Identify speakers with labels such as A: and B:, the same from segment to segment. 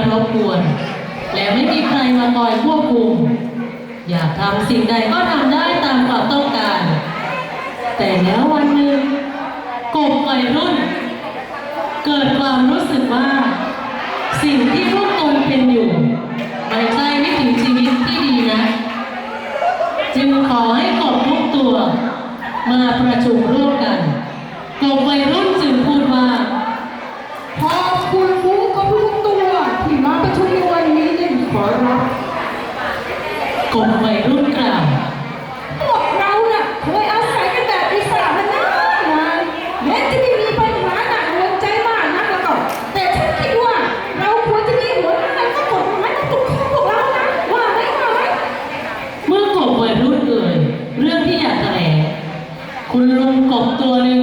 A: รารบก
B: วน และไม่มีใครมาคอยควบคุม อยากทำสิ่งใดก็ทำได้ตามความต้องการ แต่แล้ววันหนึ่งกลบวัยรุ่น เกิดความรู้สึกว่า สิ่งที่พวกตนเป็นอยู่ไม่ใช่วิถีชีวิตที่ดีนะ จึงขอให้กลบทุกตัว มาประชุมร่วมกันกลบวัยรุ่นจึงพูดว่า
A: ขอบคุณฟูกบทุกตัวที่มาประชุมในวันนี้เล่นขอรับ
B: กลุ่มวัยรุ่นกล่าว
A: พวกเราน่ะเคยอาศัยกันแบบอิสระมานานนานแม้จะไม่มีปัญหาหนักหน่วงใจมากนักแล้วก็แต่ฉันคิดว่าเราควรจะมีหัวหน้าแล้วก็กฎหมายมาปกครองพวกเรานะว่าไหมว่าไหม
B: เมื่อกบวัยรุ่นเอ่ยเรื่องที่อยากแถลงคุณลุงกบตัวหนึ่ง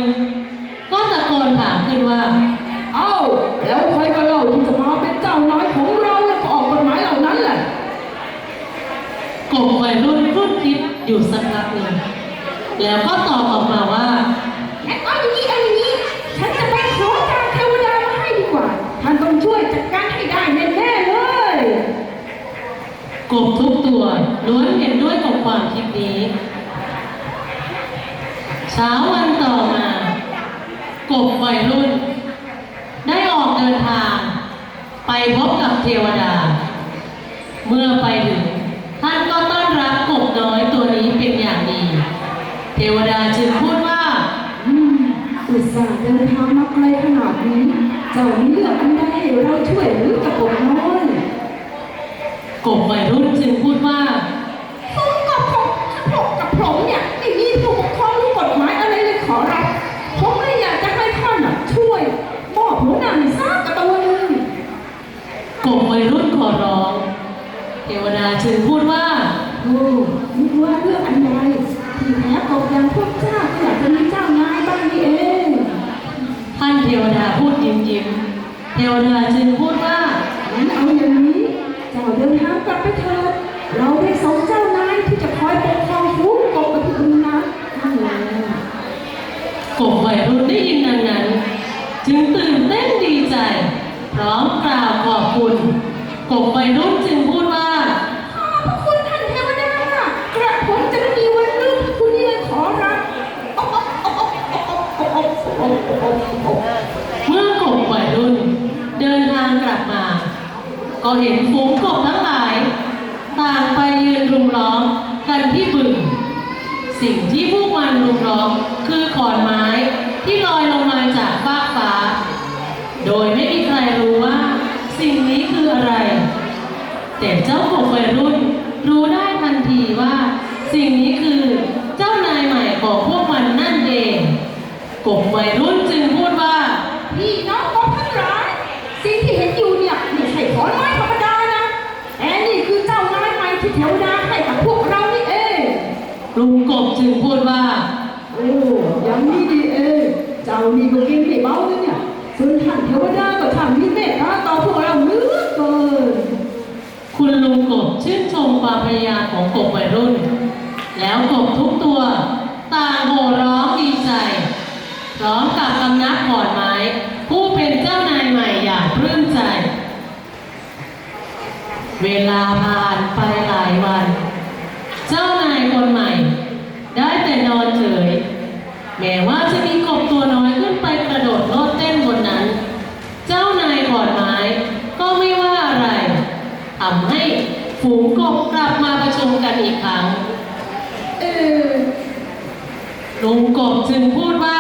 B: ก็ตะโกนถามขึ้นว่า
A: เอ้าแล้วใครก็เล่าที่จะมาเป็นเจ้านายของเราแล้วก็ออกกฎหมายเหล่านั้นแหละ
B: กบวัยรุ่นพูดคิด อยู่สักพักหนึ่งแล้วก็ตอบออกมาว่า
A: งั้นเอาอย่างนี้เอาอย่างนี้ ฉันจะไปขอจากเทวดามาให้ดีกว่า ท่านต้องช่วยจัดการให้ได้แน่ๆเลย
B: กบทุกตัวล้วนเห็นด้วยกับความคิดนี้ เช้าวันต่อมา กบวัยรุ่น ได้ออกเดินทาง ไปพบกับเทวดา เมื่อไปถึงท่านก็ต้อน รับกบน้อยตัวนี้เป็นอย่างดี เทวดาจึงพูดว่า
A: อืมอุตส่าห์เดินทางมาไกลขนาดนี้ เจ้ามีเลือกอันใดให้เราช่วยหรือกระผมน้อย
B: กบวัยรุ่นจึงพูดว่า
A: ผมกับผมผมกับผมเนี่ยไม่มีผู้ปกครองรู้กฎหมายอะไรเลยขอรับผมเลยอยากจะให้ท่านน่ะช่วยมอบหัวหน้าให้ซักกระตัวหนึ่ง
B: กบวัยรุ่นขอร้อง เทวดาจึงพูดว่า
A: โอ้นึกว่าเรื่องอันใดที่แท้กบอย่างพวกเจ้าก็อยากจะมีเจ้านายบ้างนี่เอง
B: ท่านเทวดาพูดยิ้มยิ้มเทวดาจึงพูดว่า
A: งั้นเอาอย่างนี้เจ้าเดินทางกลับไปเถิดเราได้ส่งเจ้านายที่จะคอยปกครองฟูงกบกับที่อื่นนะนั่นแหละ
B: กบวัยรุ่นได้ยินดังนั้น จึงตื่นเต้นดีใจ พร้อมกล่าวขอบคุณกบวัยรุ่นจึงพูดว่า ก็เห็นฝูงกบทั้งหลาย ต่างไปยืนรุมล้อมกันที่บึง สิ่งที่พวกมันรุมล้อมคือขอนไม้ที่ลอยลงมาจากฟากฟ้า โดยไม่มีใครรู้ว่า สิ่งนี้คืออะไร แต่เจ้ากบวัยรุ่นรู้ได้ทันทีว่า สิ่งนี้คือเจ้านายใหม่ของพวกมันนั่นเองกบวัยรุ่นจึงพูดว่า
A: พี่น้องกบทั้งหลายสิ่งที่เห็นอยู่เนี่ยไม่ใช่ขอนไม้ธรรมดานะแต่นี่คือเจ้านายใหม่ที่เทวดาให้กับพวกเรานี่เอง
B: ลุงกบจึง พูดว่า
A: โอ้ยังนี่ดีเองเจ้านี่ก็เก่งไม่เบาเลยเนี่ยส่วนท่านเทวดาก็ท่านมีเมตตาต่อพวกเราเหลือเกิน
B: คุณลุงกบชื่นชมความพยายามของกบวัยรุ่น แล้วกบทุกตัวต่างโห่ร้องดีใจพร้อมกับคำนับขอนไม้ ผู้เป็นเจ้านายใหม่อย่างปลื้มใจ เวลาผ่านไปหลายวัน เจ้านายคนใหม่ ได้แต่นอนเฉย แม้ว่าจะมีกบตัวน้อยขึ้นไปกระโดดโลดเต้นบนนั้น เจ้านายขอนไม้ก็ไม่ว่าอะไรทำให้ฝูงกบกลับมาประชุมกันอีกครั้ง
A: เออ
B: ลุงกบจึงพูดว่า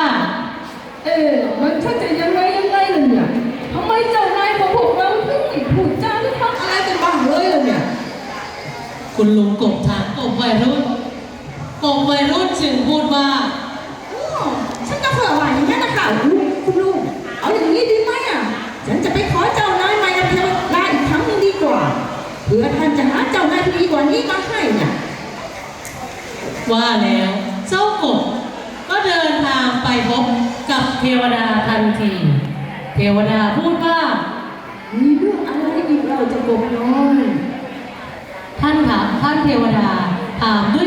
A: เออมันชักจะยังไงยังไงล่ะเนี่ยทำไมเจ้านายของพวกเราถึงไม่พูดจาหรือทำอะไรกันบ้างเลยล่ะเนี่ย
B: กคุณลุงกบถามกบวัยรุ่น กบวัยรุ่นจึงพูดว่า
A: โอ้ฉันก็เผื่อว่าอย่างนี้นะคะลุงคุณลุงเอาอย่างนี้ดีไหมอะ ฉันจะไปขอเจ้านายใหม่กับเทวดาอีกครั้งหนึงดีกว่า เผื่อท่านจะหาเจ้านายที่ดีกว่านี้มาให้เนี่ย
B: ว่าแล้วเจ้ากบก็เดินทางไปพบกับเทวดาทันที เทวดาพูดว่า
A: มีเรื่องอะไรอีกเราจะกบน้อย
B: ท่านถามท่านเทวดาถามด้วย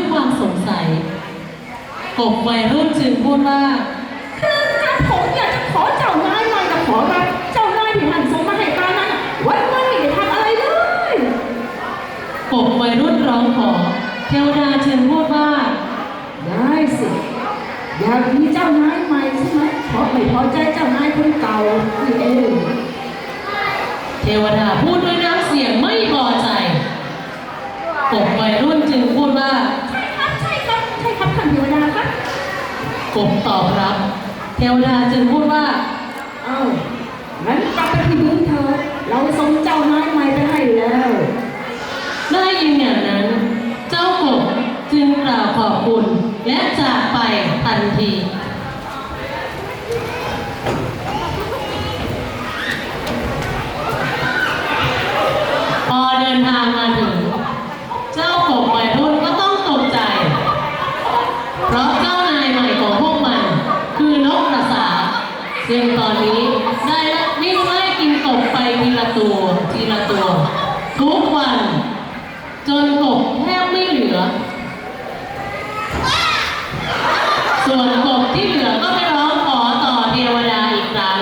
B: ความสงสัย กบวัยรุ่นจึงพูดว่า
A: คือการผมอยากจะขอเจ้านายใหม่กับขอรับเจ้านายที่ท่านส่งมาให้ตานั้นน่ะวันวันไม่ได้ทำอะไรเลย
B: กบวัยรุ่นร้องขอเทวดาจึงพูดว่า
A: ได้สิอยากมีเจ้านายใหม่ใช่ไหมเพราะไม่พอใจเจ้านายคนเก่านี่เอง
B: เทวดาพูดด้วยน้ำเสียงไม่พอใจกบวัยรุ่นจึงพูดว่า
A: ใช่ครับใช่ครับใช่ครับท่านเทวดาครับ
B: กบตอบรับ เทวดาจึงพูดว่า
A: เอ้างั้นกลับไปที่บึงเธอะเราส่งเจ้านายใหม่ไปให้แล้ว
B: ได้ยินอย่างนั้น เจ้ากบจึงกล่าวขอบคุณ และจากไปทันที พอเดินทางมาถึง เจ้ากบวัยรุ่นก็ต้องตกใจ เพราะเจ้านายใหม่ของพวกมัน คือนกกระสา ซึ่งตอนนี้ได้ละวิ่งไล่กินกบไปทีละตัวทีละตัว ทุกวัน จนกบแทบไม่เหลือ ส่วนกบที่เหลือก็ไปร้องขอต่อเทวดาอีกครั้ง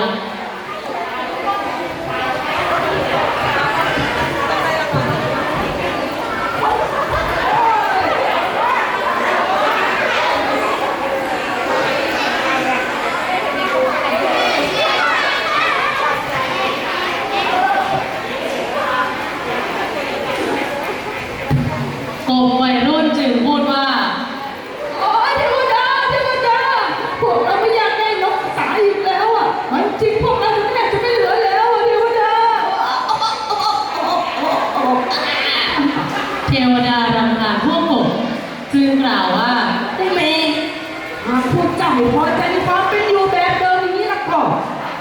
B: กบวัยรุ่นจึงพูดว่า
A: โอ้ยเทวดาเทวดาพวกเราไม่อยากได้นกสายอีกแล้วอะ มันจริงพวกเราถึงแทบจะไม่เหลือแล้วอะเทวดา
B: เทวดารำคาญพวกกบจึงกล่าวว่า
A: อุเมหากพวกเจ้าไม่พอใจในความเป็นอยู่แบบเดิมอย่างนี้แล้วก็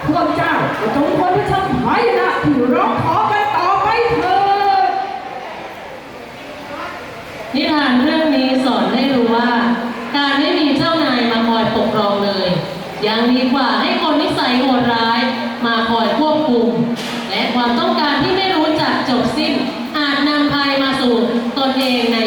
A: พวกเจ้าก็จงควรที่จะหายนะที่ ร้องขอกันต่อไปเถิด
B: นิทานเรื่องนี้สอนให้รู้ว่า การไม่มีเจ้านายมาคอยปกครองเลย ยังดีกว่าให้คนนิสัยโหดร้าย มาคอยควบคุม และความต้องการที่ไม่รู้จักจบสิ้น อาจนำภัยมาสู่ตนเองใน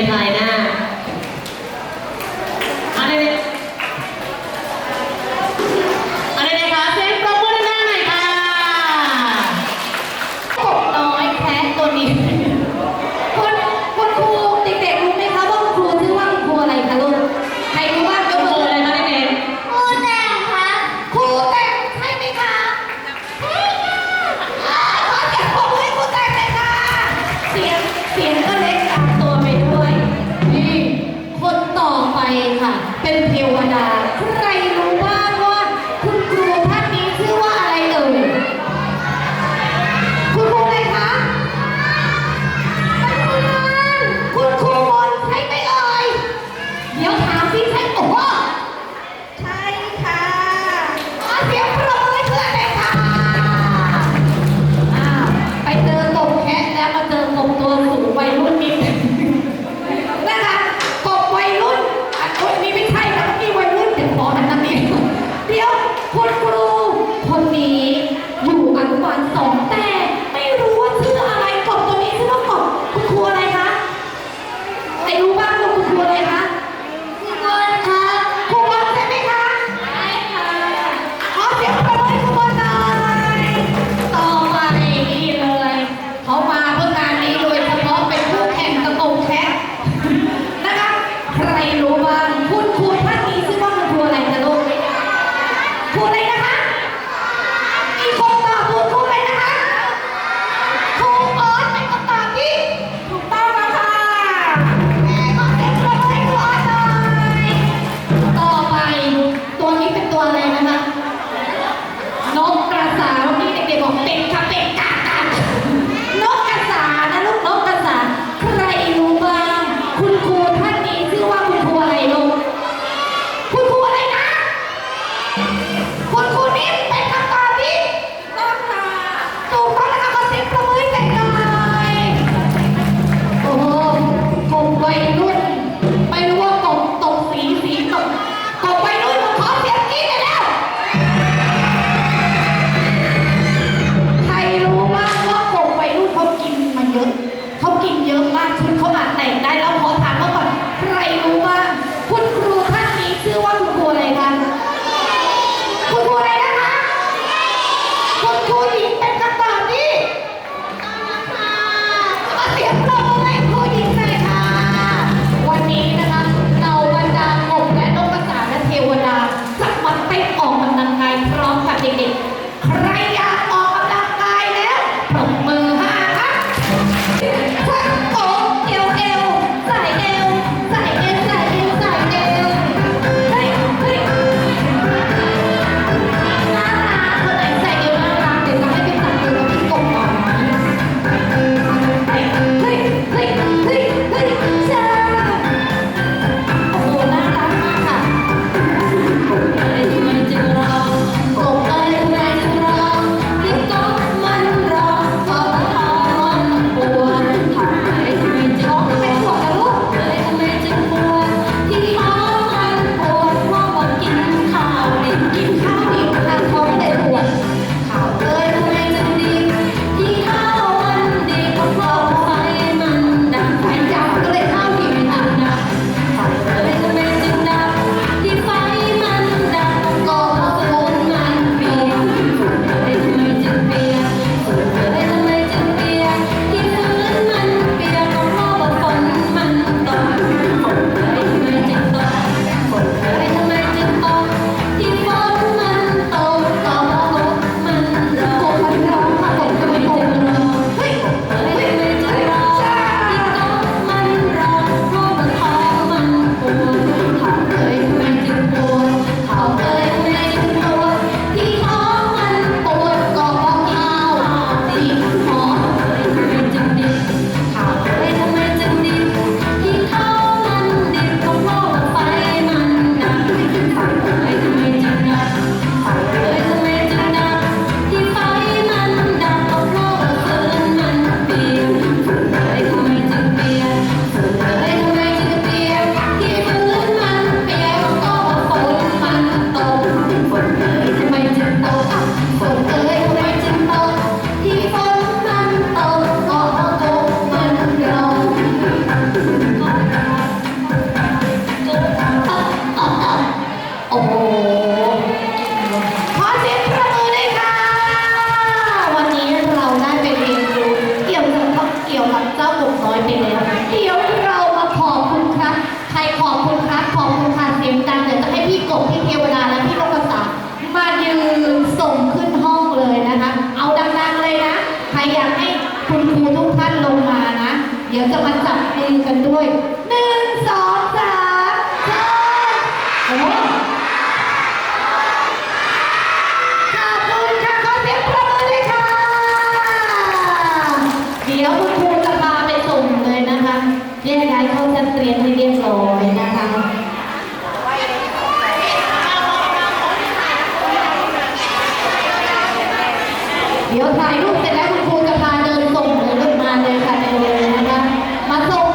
B: ให้คุ
C: ณครูทุกท่านลงมานะ เดี๋ยวจะมาจับมือกันด้วย เดี๋ยวถ่ายรูปเสร็จแล้วคุณครูจะพาเดินส่งเลยลูกมาเลยค่ะเดินเลยนะคะมาส่ง